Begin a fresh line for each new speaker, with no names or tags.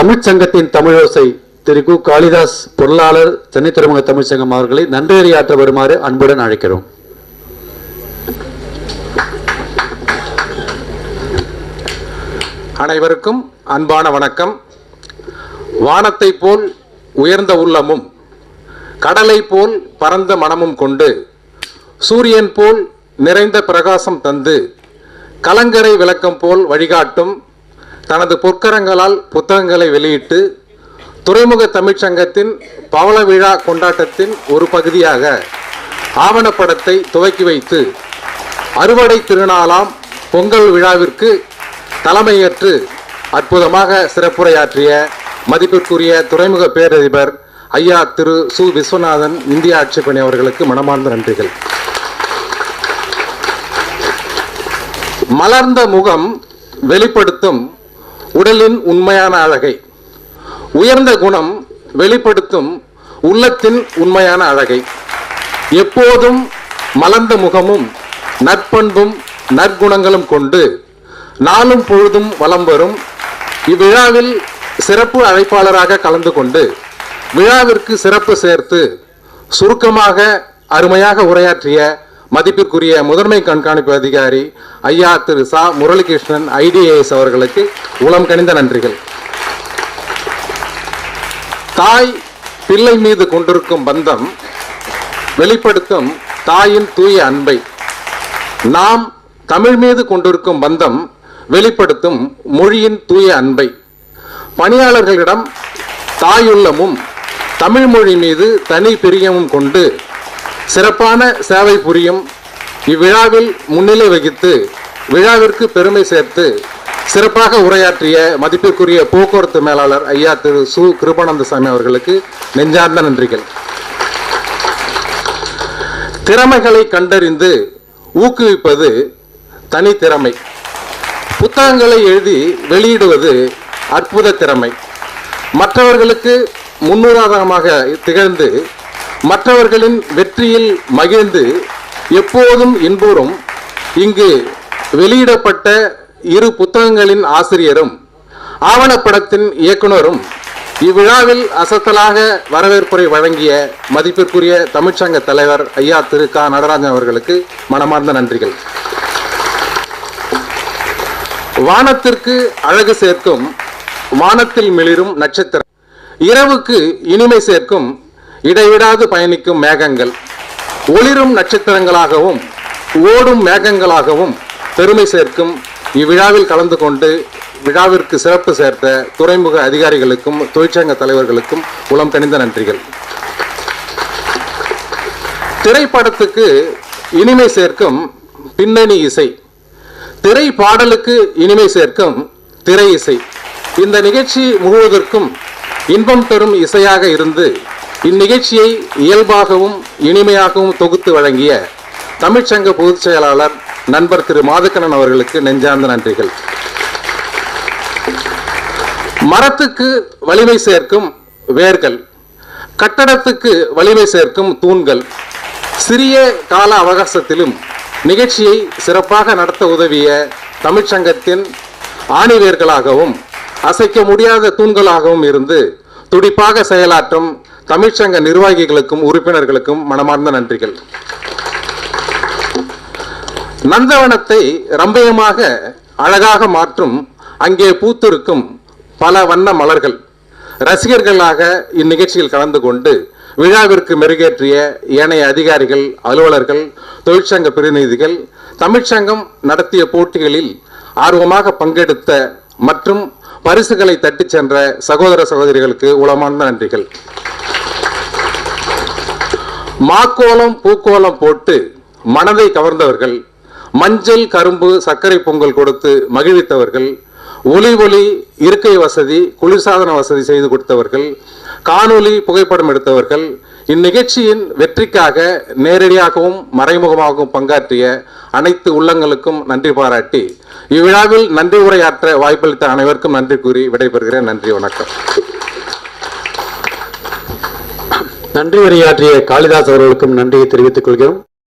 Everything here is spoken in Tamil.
தமிழ்ச்சங்கத்தின் தமிழோசை திரு கு. காளிதாஸ் பொருளாளர் சென்னை துறைமுக தமிழ்ச்சங்கம் அவர்களை நன்றியறியாற்ற வருமாறு அன்புடன் அழைக்கிறோம்.
அனைவருக்கும் அன்பான வணக்கம். வானத்தைப் போல் உயர்ந்த உள்ளமும் கடலை போல் பரந்த மனமும் கொண்டு சூரியன் போல் நிறைந்த பிரகாசம் தந்து கலங்கரை விளக்கம் போல் வழிகாட்டும் தனது பொற்கரங்களால் புத்தகங்களை வெளியிட்டு துறைமுக தமிழ்ச் சங்கத்தின் பவள விழா கொண்டாட்டத்தின் ஒரு பகுதியாக ஆவணப்படத்தை துவக்கி வைத்து அறுவடை திருநாளாம் பொங்கல் விழாவிற்கு தலைமையேற்று அற்புதமாக சிறப்புரையாற்றிய மதிப்பிற்குரிய துறைமுக பேரதிபர் ஐயா திரு சு. விஸ்வநாதன் இந்திய ஆட்சிப்பணி அவர்களுக்கு மனமார்ந்த நன்றிகள். மலர்ந்த முகம் வெளிப்படுத்தும் உடலின் உண்மையான அழகை. உயர்ந்த குணம் வெளிப்படுத்தும் உள்ளத்தின் உண்மையான அழகை. எப்போதும் மலர்ந்த முகமும் நற்பண்பும் நற்குணங்களும் கொண்டு நாளும் பொழுதும் வலம் வரும். இவ்விழாவில் சிறப்பு அழைப்பாளராக கலந்து கொண்டு விழாவிற்கு சிறப்பு சேர்த்து சுருக்கமாக அருமையாக உரையாற்றிய மதிப்பிற்குரிய முதன்மை கண்காணிப்பு அதிகாரி ஐயா திரு சா. முரளிகிருஷ்ணன் ஐடிஏஎஸ் அவர்களுக்கு உளம் கனிந்த நன்றிகள். தாய் பிள்ளை மீது கொண்டிருக்கும் பந்தம் வெளிப்படுத்தும் தாயின் தூய அன்பை. நாம் தமிழ் மீது கொண்டிருக்கும் பந்தம் வெளிப்படுத்தும் மொழியின் தூய அன்பை. பணியாளர்களிடம் தாயுள்ளமும் தமிழ் மொழி மீது தனி பிரியமும் கொண்டு சிறப்பான சேவை புரியும் இவ்விழாவில் முன்னிலை வகித்து விழாவிற்கு பெருமை சேர்த்து சிறப்பாக உரையாற்றிய மதிப்பிற்குரிய போக்குவரத்து மேலாளர் ஐயா திரு சு. கிருபானந்தசாமி அவர்களுக்கு நெஞ்சார்ந்த நன்றிகள். திறமைகளை கண்டறிந்து ஊக்குவிப்பது தனித்திறமை புத்தகங்களை எழுதி வெளியிடுவது அற்புத திறமை. மற்றவர்களுக்கு முன்னுதாரணமாக திகழ்ந்து மற்றவர்களின் வெற்றியில் மகிழ்ந்து எப்போதும் இன்போரும் இங்கு வெளியிடப்பட்ட இரு புத்தகங்களின் ஆசிரியரும் ஆவணப்படத்தின் இயக்குனரும் இவ்விழாவில் அசத்தலாக வரவேற்புரை வழங்கிய மதிப்பிற்குரிய தமிழ்ச்சங்க தலைவர் ஐயா திரு க. நடராஜன் அவர்களுக்கு மனமார்ந்த நன்றிகள். வானத்திற்கு அழகு சேர்க்கும் வானத்தில் மிளிரும் நட்சத்திரம். இரவுக்கு இனிமை சேர்க்கும் இடைவிடாது பயணிக்கும் மேகங்கள் ஒளிரும் நட்சத்திரங்களாகவும் ஓடும் மேகங்களாகவும் பெருமை சேர்க்கும். இவ்விழாவில் கலந்து கொண்டு விழாவிற்கு சிறப்பு சேர்த்த துறைமுக அதிகாரிகளுக்கும் தொழிற்சங்க தலைவர்களுக்கும் உளம் கனிந்த நன்றிகள். திரைப்படத்துக்கு இனிமை சேர்க்கும் பின்னணி இசை. திரை பாடலுக்கு இனிமை சேர்க்கும் திரை இசை. இந்த நிகழ்ச்சி முழுவதற்கும் இன்பம் பெறும் இசையாக இருந்து இந்நிகழ்ச்சியை இயல்பாகவும் இனிமையாகவும் தொகுத்து வழங்கிய தமிழ்ச்சங்க பொதுச் செயலாளர் நண்பர் திரு மாதக்கண்ணன் அவர்களுக்கு நெஞ்சார்ந்த நன்றிகள். மரத்துக்கு வலிமை சேர்க்கும் வேர்கள் கட்டடத்துக்கு வலிமை சேர்க்கும் தூண்கள் சிறிய கால அவகாசத்திலும் நிகழ்ச்சியை சிறப்பாக நடத்த உதவிய தமிழ்ச்சங்கத்தின் ஆணிவேர்களாகவும் அசைக்க முடியாத தூண்களாகவும் இருந்து துடிப்பாக செயலாற்றும் தமிழ்ச்சங்க நிர்வாகிகளுக்கும் உறுப்பினர்களுக்கும் மனமார்ந்த நன்றிகள். நந்தவனத்தை ரம்பயமாக அழகாக மாற்றும் அங்கே பூத்திருக்கும் பல வண்ண மலர்கள். ரசிகர்களாக இந்நிகழ்ச்சியில் கலந்து கொண்டு விழாவிற்கு மெருகேற்றிய ஏனைய அதிகாரிகள் அலுவலர்கள் தொழிற்சங்க பிரதிநிதிகள் தமிழ்ச்சங்கம் நடத்திய போட்டிகளில் ஆர்வமாக பங்கெடுத்த மற்றும் பரிசுகளை தட்டிச் சென்ற சகோதர சகோதரிகளுக்கு உளமான நன்றிகள். மாக்கோலம் பூக்கோலம் போட்டு மனதை கவர்ந்தவர்கள் மஞ்சள் கரும்பு சர்க்கரை பொங்கல் கொடுத்து மகிழ்வித்தவர்கள் ஒலி ஒளி இருக்கை வசதி குளிர்சாதன வசதி செய்து கொடுத்தவர்கள் காணொளி புகைப்படம் எடுத்தவர்கள் இந்நிகழ்ச்சியின் வெற்றிக்காக நேரடியாகவும் மறைமுகமாகவும் பங்காற்றிய அனைத்து உள்ளங்களுக்கும் நன்றி பாராட்டி இவ்விழாவில் நன்றி உரையாற்ற வாய்ப்பளித்த அனைவருக்கும் நன்றி கூறி விடைபெறுகிறேன். நன்றி வணக்கம்.
நன்றி உரையாற்றிய காளிதாஸ் அவர்களுக்கும் நன்றியை தெரிவித்துக் கொள்கிறோம்.